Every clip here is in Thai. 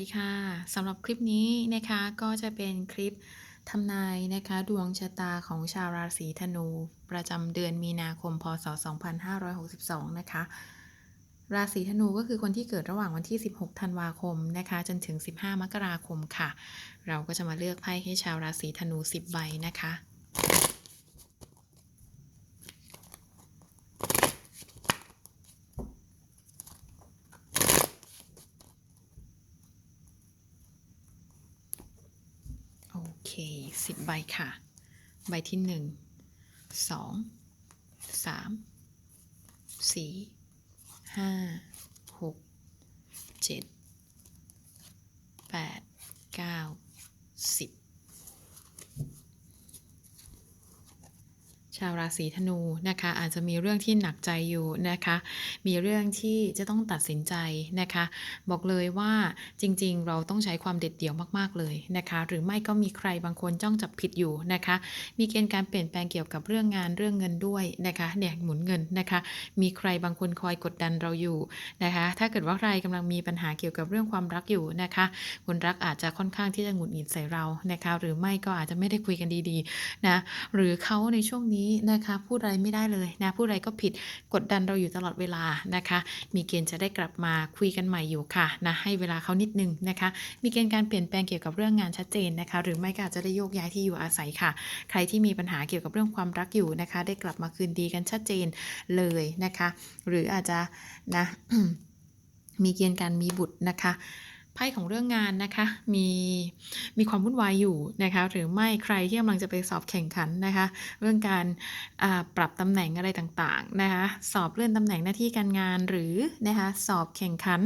ดีค่ะสำหรับคลิปนี้นะคะก็จะเป็นคลิปทำนายนะคะดวงชะตาของชาวราศีธนู ประจำเดือนมีนาคมพศ 2562 นะคะ ราศีธนูก็คือคนที่เกิดระหว่างวันที่ 16 ธันวาคมนะคะ จนถึง 15 มกราคมค่ะ เราก็จะมาเลือกไพ่ให้ชาวราศีธนู 10 ใบนะคะ โอเคสิบใบค่ะ ใบที่หนึ่งสองสามสี่ห้า หก เจ็ด แปด เก้า สิบ ชาวราศีธนูนะคะ อาจจะมีเรื่องที่หนักใจอยู่นะคะ มีเรื่องที่จะต้องตัดสินใจนะคะ บอกเลยว่าจริงๆ เราต้องใช้ความเด็ดเดี่ยวมากๆเลยนะคะ หรือไม่ก็มีใครบางคนจ้องจับผิดอยู่นะคะ มีเกณฑ์การเปลี่ยนแปลงเกี่ยวกับเรื่องงานเรื่องเงินด้วยนะคะเนี่ยหมุนเงินนะคะ มีใครบางคนคอยกดดันเราอยู่นะคะ ถ้าเกิดว่าใครกำลังมีปัญหาเกี่ยวกับเรื่องความรักอยู่นะคะคนรักอาจจะค่อนข้างที่จะหงุดหงิดใส่เรานะคะ หรือไม่ก็อาจจะไม่ได้คุยกันดีๆนะหรือเขาในช่วงนี้นะคะพูดอะไรไม่ได้เลยนะพูดอะไรก็ผิดกดดันเราอยู่ตลอดเวลานะคะ มีเกณฑ์จะได้กลับมาคุยกันใหม่อยู่ค่ะนะให้เวลาเขานิดนึงนะคะ มีเกณฑ์การเปลี่ยนแปลงเกี่ยวกับเรื่องงานชัดเจนนะคะ หรือไม่ก็อาจจะได้โยกย้ายที่อยู่อาศัยค่ะ ใครที่มีปัญหาเกี่ยวกับเรื่องความรักอยู่นะคะ ได้กลับมาคืนดีกันชัดเจนเลยนะคะ หรืออาจจะนะมีเกณฑ์การมีบุตรนะคะ ไพ่ของเรื่องงานนะคะ มีมีความวุ่นวายอยู่นะคะ หรือไม่ใครที่กำลังจะไปสอบแข่งขันนะคะ เรื่องการปรับตำแหน่งอะไรต่างๆนะคะ สอบเลื่อนตำแหน่งหน้าที่การงานหรือนะคะสอบแข่งขัน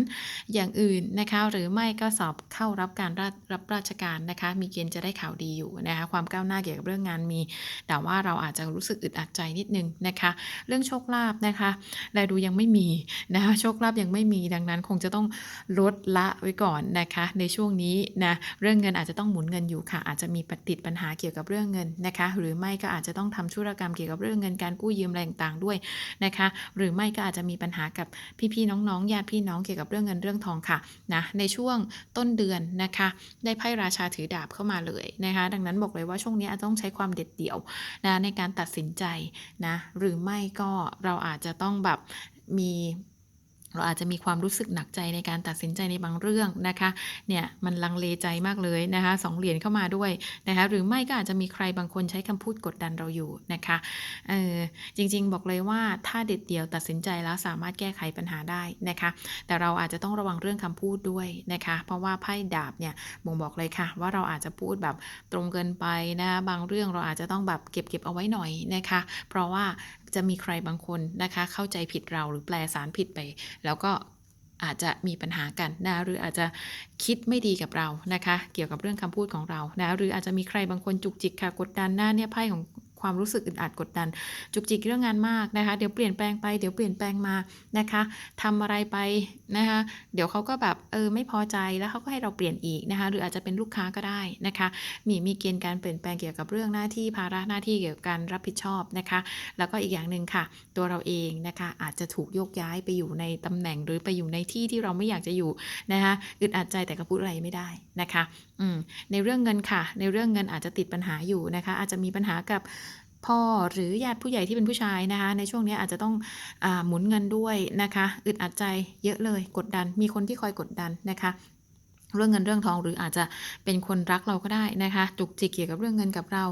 อย่างอื่นนะคะ หรือไม่ก็สอบเข้ารับการรับราชการนะคะ มีเกณฑ์จะได้ข่าวดีอยู่นะคะ ความก้าวหน้าเกี่ยวกับเรื่องงานมี แต่ว่าเราอาจจะรู้สึกอึดอัดใจนิดนึงนะคะ เรื่องโชคลาภนะคะแลดูยังไม่มีนะคะโชคลาภยังไม่มีดังนั้น คงจะต้องลดละไว้ก่อนนะคะในช่วงนี้นะเรื่องเงินอาจจะต้องหมุนเงินอยู่ค่ะ อาจจะมีปฏิดปัญหาเกี่ยวกับเรื่องเงินนะคะ หรือไม่ก็อาจจะต้องทำธุรกรรมเกี่ยวกับเรื่องเงินการกู้ยืมอะไรต่างๆด้วยนะคะ หรือไม่ก็อาจจะมีปัญหากับพี่ๆน้องๆญาติพี่น้องเกี่ยวกับเรื่องเงินเรื่องทองค่ะนะในช่วงต้นเดือนนะคะ ได้ไพ่ราชาถือดาบเข้ามาเลยนะคะ ดังนั้นบอกเลยว่าช่วงนี้อาจต้องใช้ความเด็ดเดี่ยวนะในการตัดสินใจนะหรือไม่ก็เราอาจจะต้องแบบมี เราอาจจะมีความรู้สึกหนักใจในการตัดสินใจในบางเรื่องนะคะ เนี่ยมันลังเลใจมากเลยนะคะสองเหรียญเข้ามาด้วยนะคะหรือไม่ก็อาจจะมีใครบางคนใช้คำพูดกดดันเราอยู่นะคะเออจริงๆ บอกเลยว่าถ้าเด็ดเดี่ยวตัดสินใจแล้วสามารถแก้ไขปัญหาได้นะคะ แต่เราอาจจะต้องระวังเรื่องคำพูดด้วยนะคะ เพราะว่าไพ่ดาบเนี่ยบ่งบอกเลยค่ะ ว่าเราอาจจะพูดแบบตรงเกินไปนะบางเรื่องเราอาจจะต้องแบบเก็บเก็บเอาไว้หน่อยนะคะ เพราะว่า จะมีใครบางคนนะคะ เข้าใจผิดเราหรือแปลสารผิดไป แล้วก็อาจจะมีปัญหากันนะหรืออาจจะคิดไม่ดีกับเรานะคะ เกี่ยวกับเรื่องคำพูดของเรานะหรืออาจจะมีใครบางคนจุกจิกค่ะกดดันหน้าเนี่ยไพ่ของ ความรู้สึกอึดอัดกดดัน จุกจิกเรื่องงานมากนะคะ เดี๋ยวเปลี่ยนแปลงไปเดี๋ยวเปลี่ยนแปลงมานะคะทำอะไรไปนะคะ เดี๋ยวเขาก็แบบเออไม่พอใจแล้วเขาก็ให้เราเปลี่ยนอีกนะคะ หรืออาจจะเป็นลูกค้าก็ได้นะคะ มีมีเกณฑ์การเปลี่ยนแปลงเกี่ยวกับเรื่องหน้าที่ภาระหน้าที่เกี่ยวกับการรับผิดชอบนะคะ แล้วก็อีกอย่างหนึ่งค่ะ ตัวเราเองนะคะอาจจะถูกโยกย้ายไปอยู่ในตำแหน่งหรือไปอยู่ในที่ที่เราไม่อยากจะอยู่นะคะอึดอัดใจแต่ก็พูดอะไรไม่ได้นะคะ ในเรื่องเงินค่ะ ในเรื่องเงินอาจจะติดปัญหาอยู่นะคะ อาจจะมีปัญหากับพ่อหรือญาติผู้ใหญ่ที่เป็นผู้ชายนะคะ ในช่วงนี้อาจจะต้องอหมุนเงินด้วยนะคะ อึดอัดใจเยอะเลยกดดัน มีคนที่คอยกดดันนะคะ เรื่องเงินเรื่องทองหรืออาจจะเป็นคนรักเราก็ได้นะคะจุกจิกเกี่ยวกับเรื่องเงินกับเรา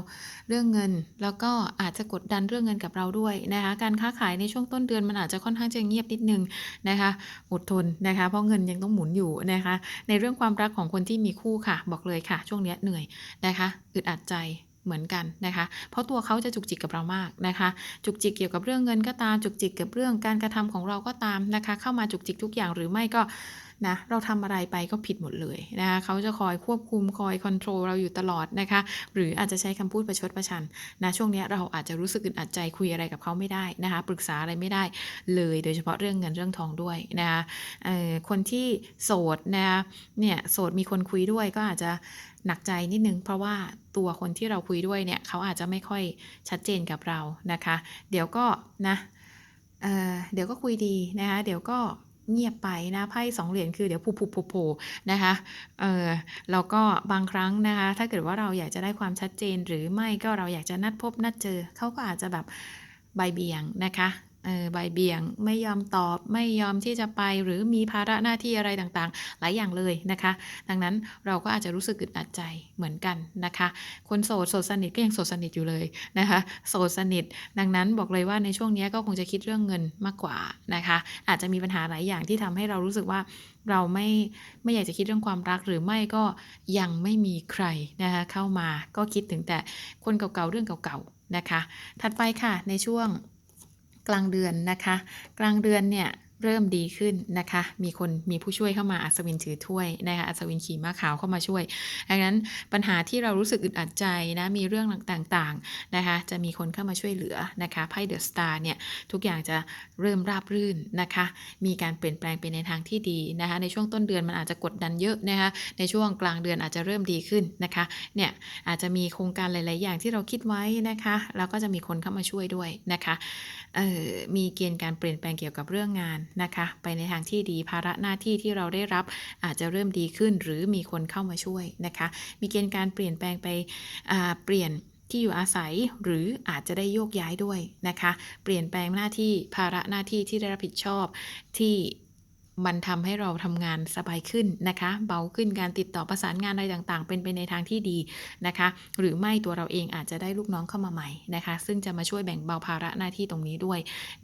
เรื่องเงิน แล้วก็อาจจะกดดันเรื่องเงินกับเราด้วยนะคะการค้าขายในช่วงต้นเดือนมันอาจจะค่อนข้างจะเงียบนิดนึงนะคะอดทนนะคะเพราะเงินยังต้องหมุนอยู่นะคะในเรื่องความรักของคนที่มีคู่ค่ะ บอกเลยค่ะ ช่วงนี้เหนื่อยนะคะอึดอัดใจเหมือนกันนะคะ เพราะตัวเขาจะจุกจิกกับเรามากนะคะ จุกจิกเกี่ยวกับเรื่องเงินก็ตาม จุกจิกกับเรื่องการกระทำของเราก็ตามนะคะ เข้ามาจุกจิกทุกอย่างหรือไม่ก็ นะเราทำอะไรไปก็ผิดหมดเลยนะคะเขาจะคอยควบคุมคอยคอนโทรลเราอยู่ตลอดนะคะหรืออาจจะใช้คำพูดประชดประชันนะช่วงนี้เราอาจจะรู้สึกอึดอัดใจคุยอะไรกับเขาไม่ได้นะคะปรึกษาอะไรไม่ได้เลยโดยเฉพาะเรื่องเงินเรื่องทองด้วยนะคะคนที่โสดนะเนี่ยโสดมีคนคุยด้วยก็อาจจะหนักใจนิดนึงเพราะว่าตัวคนที่เราคุยด้วยเนี่ยเขาอาจจะไม่ค่อยชัดเจนกับเรานะคะ เดี๋ยวก็นะเเดี๋ยวก็คุยดีนะคะเดี๋ยวก็ เงียบไปนะไพ่สองเหรียญคือเดี๋ยวผูๆโผล่นะคะเออแล้วก็บางครั้งนะคะถ้าเกิดว่าเราอยากจะได้ความชัดเจนหรือไม่ก็เราอยากจะนัดพบนัดเจอเขาก็อาจจะแบบใบเบี่ยงนะคะ เออใบายเบี่ยงไม่ยอมตอบไม่ยอมที่จะไปหรือมีภาระหน้าที่อะไรต่างๆ หลายอย่างเลยนะคะ ดังนั้นเราก็อาจจะรู้สึกอึดอัดใจเหมือนกันนะคะ คนโสดโสดสนิทก็ยังโสดสนิทอยู่เลยนะคะโสดสนิท ดังนั้นบอกเลยว่าในช่วงนี้ก็คงจะคิดเรื่องเงินมากกว่านะคะ อาจจะมีปัญหาหลายอย่างที่ทำให้เรารู้สึกว่าเราไม่ไม่อยากจะคิดเรื่องความรักหรือไม่ก็ยังไม่มีใครนะคะเข้ามาก็คิดถึงแต่คนเก่าๆเรื่องเก่าๆนะคะ ถัดไปค่ะในช่วง ลางเดือนนะคะ กลางเดือนเนี่ย เริ่มดีขึ้นนะคะ มีคนมีผู้ช่วยเข้ามาอัศวินถือถ้วยนะคะอัศวินขี่ม้าขาวเข้ามาช่วย ดังนั้นปัญหาที่เรารู้สึกอึดอัดใจนะ มีเรื่องต่างๆนะคะ จะมีคนเข้ามาช่วยเหลือนะคะไพ่เดอะสตาร์เนี่ย ทุกอย่างจะเริ่มราบรื่นนะคะ มีการเปลี่ยนแปลงไปในทางที่ดีนะคะ ในช่วงต้นเดือนมันอาจจะกดดันเยอะนะคะ ในช่วงกลางเดือนอาจจะเริ่มดีขึ้นนะคะ เนี่ยอาจจะมีโครงการหลาย ๆ อย่างที่เราคิดไว้นะคะ แล้วก็จะมีคนเข้ามาช่วยด้วยนะคะ เออมีเกณฑ์การเปลี่ยนแปลงเกี่ยวกับเรื่องงานนะคะ ไปในทางที่ดีภาระหน้าที่ที่เราได้รับอาจจะเริ่มดีขึ้น หรือมีคนเข้ามาช่วยนะคะ มีเกณฑ์การเปลี่ยนแปลงไปเปลี่ยนที่อยู่อาศัยหรืออาจจะได้โยกย้ายด้วยนะคะ เปลี่ยนแปลงหน้าที่ภาระหน้าที่ที่ได้รับผิดชอบที่ มันทำให้เราทำงานสบายขึ้นนะคะ เบาขึ้นการติดต่อประสานงานอะไรต่างๆ เป็นไปในทางที่ดีนะคะ หรือไม่ตัวเราเองอาจจะได้ลูกน้องเข้ามาใหม่นะคะ ซึ่งจะมาช่วยแบ่งเบาภาระหน้าที่ตรงนี้ด้วย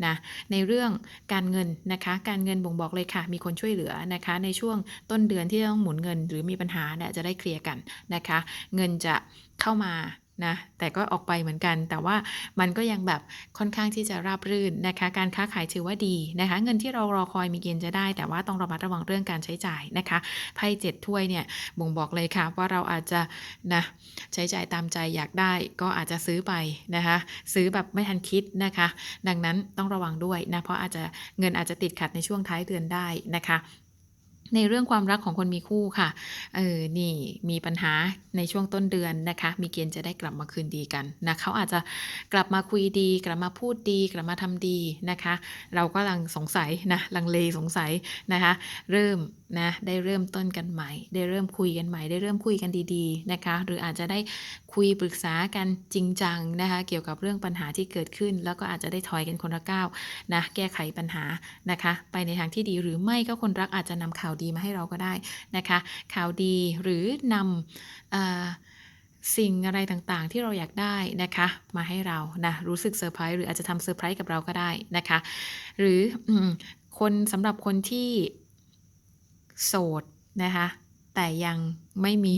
นะในเรื่องการเงินนะคะ การเงินบ่งบอกเลยค่ะ มีคนช่วยเหลือนะคะ ในช่วงต้นเดือนที่ต้องหมุนเงิน หรือมีปัญหาเนี่ยจะได้เคลียร์กันนะคะ เงินจะเข้ามา นะแต่ก็ออกไปเหมือนกัน แต่ว่ามันก็ยังแบบค่อนข้างที่จะราบรื่นนะคะ การค้าขายถือว่าดีนะคะ เงินที่เรารอคอยมีเกณฑ์จะได้ แต่ว่าต้องระมัดระวังเรื่องการใช้จ่ายนะคะไพ่เจ็ดถ้วยเนี่ยบ่งบอกเลยค่ะ ว่าเราอาจจะนะใช้จ่ายตามใจอยากได้ก็อาจจะซื้อไปนะคะ ซื้อแบบไม่ทันคิดนะคะ ดังนั้นต้องระวังด้วยนะเพราะอาจจะเงินอาจจะติดขัดในช่วงท้ายเดือนได้นะคะ ในเรื่องความรักของคนมีคู่ค่ะ เออ นี่มีปัญหาในช่วงต้นเดือนนะคะ มีเกณฑ์จะได้กลับมาคืนดีกันนะเขาอาจจะกลับมาคุยดี กลับมาพูดดี กลับมาทำดีนะคะ เราก็ลังสงสัยนะ ลังเลสงสัยนะคะ เริ่มนะได้เริ่มต้นกันใหม่ ได้เริ่มคุยกันใหม่ ได้เริ่มคุยกันดีๆนะคะ หรืออาจจะได้คุยปรึกษากันจริงจังนะคะเกี่ยวกับเรื่องปัญหาที่เกิดขึ้น แล้วก็อาจจะได้ถอยกันคนละก้าวนะแก้ไขปัญหานะคะ ไปในทางที่ดีหรือไม่ก็คนรักอาจจะนำข่าวดีมาให้เราก็ได้นะคะ ข่าวดีหรือนำสิ่งอะไรต่างๆ ที่เราอยากได้นะคะ มาให้เรานะรู้สึกเซอร์ไพรส์หรืออาจจะทำเซอร์ไพรส์กับเราก็ได้นะคะ หรือคนสำหรับคนที่ โสดนะคะแต่ยังไม่มี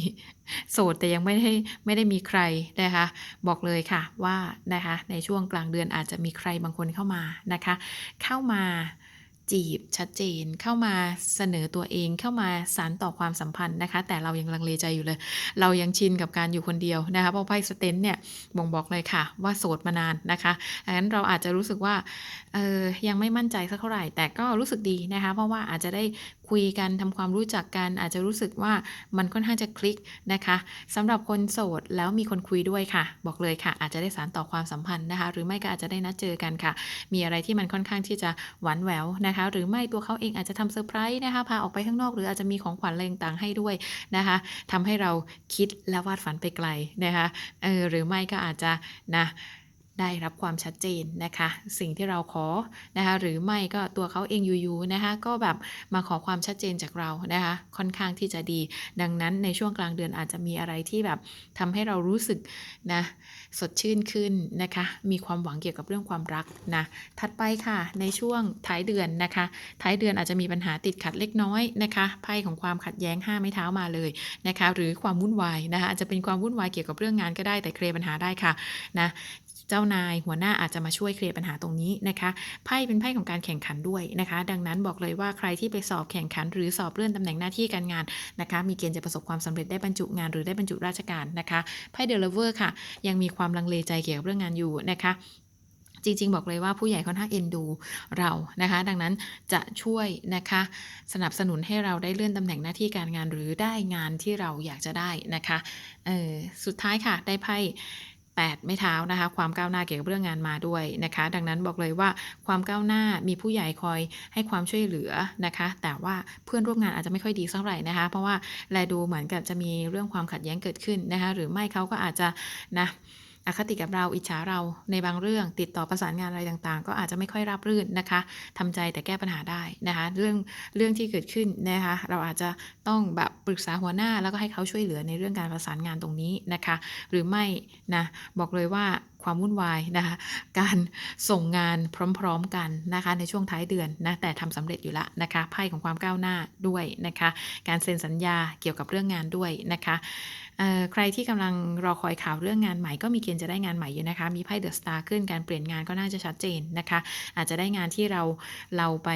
โสดแต่ยังไม่ได้ไม่ได้มีใครนะคะบอกเลยค่ะว่านะคะในช่วงกลางเดือนอาจจะมีใครบางคนเข้ามานะคะเข้ามาจีบชัดเจนเข้ามาเสนอตัวเองเข้ามาสานต่อความสัมพันธ์นะคะ แต่เรายังลังเลใจอยู่เลย เรายังชินกับการอยู่คนเดียวนะคะเพราะไพ่สเตนเนี่ยบ่งบอกเลยค่ะ ว่าโสดมานานนะคะดังนั้นเราอาจจะรู้สึกว่าเออยังไม่มั่นใจสักเท่าไหร่ แต่ก็รู้สึกดีนะคะ เพราะว่าอาจจะได้ คุยกันทำความรู้จักกัน อาจจะรู้สึกว่ามันค่อนข้างจะคลิกนะคะสำหรับคนโสดแล้วมีคนคุยด้วยค่ะ บอกเลยค่ะ อาจจะได้สานต่อความสัมพันธ์นะคะ หรือไม่ก็อาจจะได้นัดเจอกันค่ะ มีอะไรที่มันค่อนข้างที่จะหวานแหววนะคะ หรือไม่ตัวเขาเองอาจจะทำเซอร์ไพรส์นะคะพาออกไปข้างนอกหรืออาจจะมีของขวัญอะไรต่างๆให้ด้วยนะคะทำให้เราคิดและวาดฝันไปไกลนะคะเออหรือไม่ก็อาจจะนะ ได้รับความชัดเจนนะคะ สิ่งที่เราขอนะคะหรือไม่ก็ตัวเขาเองอยู่ๆนะคะก็แบบมาขอความชัดเจนจากเรานะคะค่อนข้างที่จะดี ดังนั้นในช่วงกลางเดือนอาจจะมีอะไรที่แบบทำให้เรารู้สึกนะสดชื่นขึ้นนะคะ มีความหวังเกี่ยวกับเรื่องความรักนะถัดไปค่ะ ในช่วงท้ายเดือนนะคะ ท้ายเดือนอาจจะมีปัญหาติดขัดเล็กน้อยนะคะไพ่ของความขัดแย้งห้าไม้เท้ามาเลยนะคะ หรือความวุ่นวายนะคะอาจจะเป็นความวุ่นวายเกี่ยวกับเรื่องงานก็ได้แต่เคลียร์ปัญหาได้ค่ะนะ เจ้านายหัวหน้าอาจจะมาช่วยเคลียร์ปัญหาตรงนี้นะคะไพ่เป็นไพ่ของการแข่งขันด้วยนะคะ ดังนั้นบอกเลยว่าใครที่ไปสอบแข่งขัน หรือสอบเลื่อนตำแหน่งหน้าที่การงานนะคะ มีเกณฑ์จะประสบความสำเร็จได้บรรจุงานหรือได้บรรจุราชการนะคะไพ่เดลเวอร์ค่ะ ยังมีความลังเลใจเกี่ยวกับเรื่องงานอยู่นะคะจริง ๆ บอกเลยว่าผู้ใหญ่ค่อนข้างเอ็นดูเรานะคะ ดังนั้นจะช่วยนะคะสนับสนุนให้เราได้เลื่อนตำแหน่งหน้าที่การงานหรือได้งานที่เราอยากจะได้นะคะออสุดท้ายค่ะได้ไพ่ 8 ไม่เท้านะคะ ความก้าวหน้าเกี่ยวกับเรื่องงานมาด้วยนะคะ ดังนั้นบอกเลยว่าความก้าวหน้ามีผู้ใหญ่คอยให้ความช่วยเหลือนะคะ แต่ว่าเพื่อนร่วมงานอาจจะไม่ค่อยดีสักเท่าไหร่นะคะ เพราะว่าแลดูเหมือนกับจะมีเรื่องความขัดแย้งเกิดขึ้นนะคะ หรือไม่เขาก็อาจจะนะ อคติกับเราอิจฉาเราในบางเรื่อง ติดต่อประสานงานอะไรต่างๆ ก็อาจจะไม่ค่อยราบรื่นนะคะทำใจแต่แก้ปัญหาได้นะคะ เรื่องเรื่องที่เกิดขึ้นนะคะ เราอาจจะต้องแบบปรึกษาหัวหน้าแล้วก็ให้เขาช่วยเหลือในเรื่องการประสานงานตรงนี้นะคะ หรือไม่นะบอกเลยว่าความวุ่นวายนะคะ การส่งงานพร้อมๆกันนะคะ ในช่วงท้ายเดือนนะแต่ทำสำเร็จอยู่ละนะคะไพ่ของความก้าวหน้าด้วยนะคะ การเซ็นสัญญาเกี่ยวกับเรื่องงานด้วยนะคะ ใครที่กำลังรอคอยข่าวเรื่องงานใหม่ก็มีเกณฑ์จะได้งานใหม่อยู่นะคะ มีไพ่เดอะสตาร์ขึ้นการเปลี่ยนงานก็น่าจะชัดเจนนะคะ อาจจะได้งานที่เราเราไป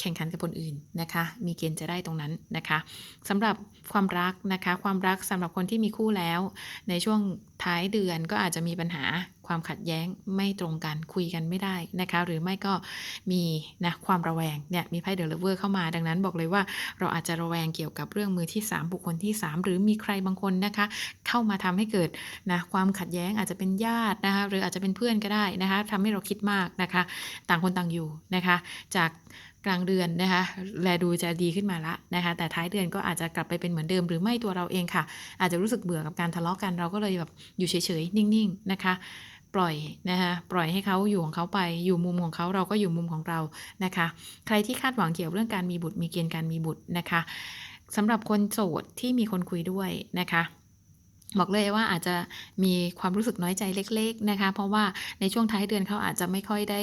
แข่งขันกับคนอื่นนะคะ มีเกณฑ์จะได้ตรงนั้นนะคะสำหรับความรักนะคะ ความรักสำหรับคนที่มีคู่แล้ว ในช่วงท้ายเดือนก็อาจจะมีปัญหา ความขัดแย้งไม่ตรงกันคุยกันไม่ได้นะคะ หรือไม่ก็มีนะความระแวงเนี่ยมีไพ่เดลเวอร์เข้ามาดังนั้นบอกเลยว่าเราอาจจะระแวงเกี่ยวกับเรื่องมือที่ 3 บุคคลที่ 3 หรือมีใครบางคนนะคะ เข้ามาทำให้เกิดนะความขัดแย้งอาจจะเป็นญาตินะคะหรืออาจจะเป็นเพื่อนก็ได้นะคะทำให้เราคิดมากนะคะ ต่างคนต่างอยู่นะคะ จากกลางเดือนนะคะแลดูจะดีขึ้นมาละนะคะ แต่ท้ายเดือนก็อาจจะกลับไปเป็นเหมือนเดิม หรือไม่ตัวเราเองค่ะ อาจจะรู้สึกเบื่อกับการทะเลาะกันเราก็เลยแบบอยู่เฉยๆ นิ่งๆ นะคะ ปล่อยนะคะปล่อยให้เขาอยู่ของเขาไป อยู่มุมของเขาเราก็อยู่มุมของเรานะคะ ใครที่คาดหวังเกี่ยวกับเรื่องการมีบุตรมีเกณฑ์การมีบุตรนะคะสำหรับคนโสดที่มีคนคุยด้วยนะคะ บอกเลยว่าอาจจะมีความรู้สึกน้อยใจเล็ก ๆนะคะ เพราะว่าในช่วงท้ายเดือนเขาอาจจะไม่ค่อยได้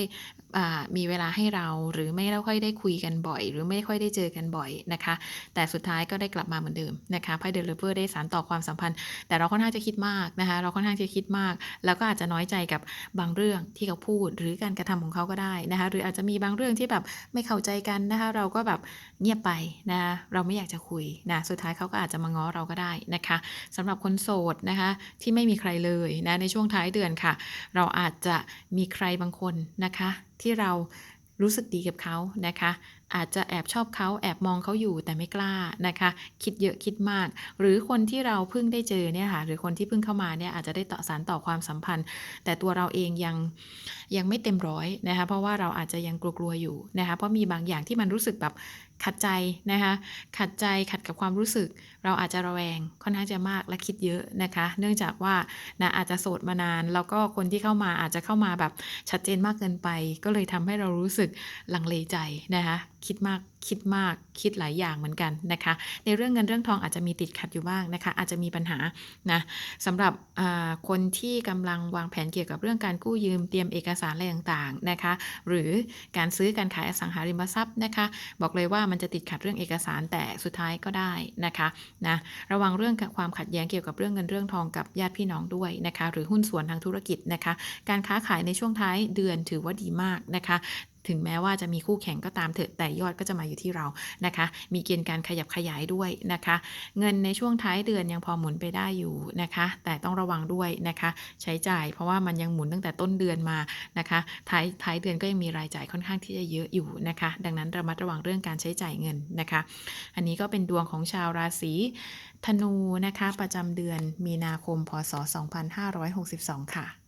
อ่ามีเวลาให้เราหรือไม่ค่อยได้คุยกันบ่อย หรือไม่ค่อยได้เจอกันบ่อยนะคะ แต่สุดท้ายก็ได้กลับมาเหมือนเดิมนะคะไพ่เดลเวอร์ได้สารต่อความสัมพันธ์ แต่เราค่อนข้างจะคิดมากนะคะ เราค่อนข้างจะคิดมาก แล้วก็อาจจะน้อยใจกับบางเรื่องที่เขาพูด หรือการกระทำของเขาก็ได้นะคะหรืออาจจะมีบางเรื่องที่แบบไม่เข้าใจกันนะคะเราก็แบบเงียบไปนะะเราไม่อยากจะคุยนะสุดท้ายเขาก็อาจจะมาง้อเราก็ได้นะคะสำหรับคนโสดนะคะที่ไม่มีใครเลยนะในช่วงท้ายเดือนค่ะ เราอาจจะมีใครบางคนนะคะ ที่เรารู้สึกดีกับเขานะคะ อาจจะแอบชอบเขาแอบมองเขาอยู่แต่ไม่กล้านะคะ คิดเยอะคิดมาก หรือคนที่เราเพิ่งได้เจอเนี่ยค่ะหรือคนที่เพิ่งเข้ามาเนี่ยอาจจะได้ต่อสารต่อความสัมพันธ์ แต่ตัวเราเองยังยังไม่เต็มร้อยนะคะ เพราะว่าเราอาจจะยังกลัวๆอยู่นะคะ เพราะมีบางอย่างที่มันรู้สึกแบบขัดใจนะคะขัดใจขัดกับความรู้สึก เราอาจจะระแวงค่อนข้างจะมากและคิดเยอะนะคะ เนื่องจากว่านะอาจจะโสดมานานแล้วก็คนที่เข้ามาอาจจะเข้ามาแบบชัดเจนมากเกินไป ก็เลยทำให้เรารู้สึกลังเลใจนะคะคิดมากคิดมากคิดหลายอย่างเหมือนกันนะคะ ในเรื่องเงินเรื่องทองอาจจะมีติดขัดอยู่บ้างนะคะ อาจจะมีปัญหานะสำหรับคนที่กำลังวางแผนเกี่ยวกับเรื่องการกู้ยืมเตรียมเอกสารอะไรต่างๆนะคะ หรือการซื้อการขายอสังหาริมทรัพย์นะคะ บอกเลยว่ามันจะติดขัดเรื่องเอกสารแต่สุดท้ายก็ได้นะคะนะระวังเรื่องความขัดแย้งเกี่ยวกับเรื่องเงินเรื่องทองกับญาติพี่น้องด้วยนะคะ หรือหุ้นส่วนทางธุรกิจนะคะ การค้าขายในช่วงท้ายเดือนถือว่าดีมากนะคะ ถึงแม้ว่าจะมีคู่แข่งก็ตามเถอะแต่ยอดก็จะมาอยู่ที่เรานะคะ มีเกณฑ์การขยับขยายด้วยนะคะ เงินในช่วงท้ายเดือนยังพอหมุนไปได้อยู่นะคะ แต่ต้องระวังด้วยนะคะ ใช้จ่ายเพราะว่ามันยังหมุนตั้งแต่ต้นเดือนมานะคะท้ายท้ายเดือนก็ยังมีรายจ่ายค่อนข้างที่จะเยอะอยู่นะคะ ดังนั้นระมัดระวังเรื่องการใช้จ่ายเงินนะคะ อันนี้ก็เป็นดวงของชาวราศีธนูนะคะ ประจำเดือนมีนาคมพศ 2562 ค่ะ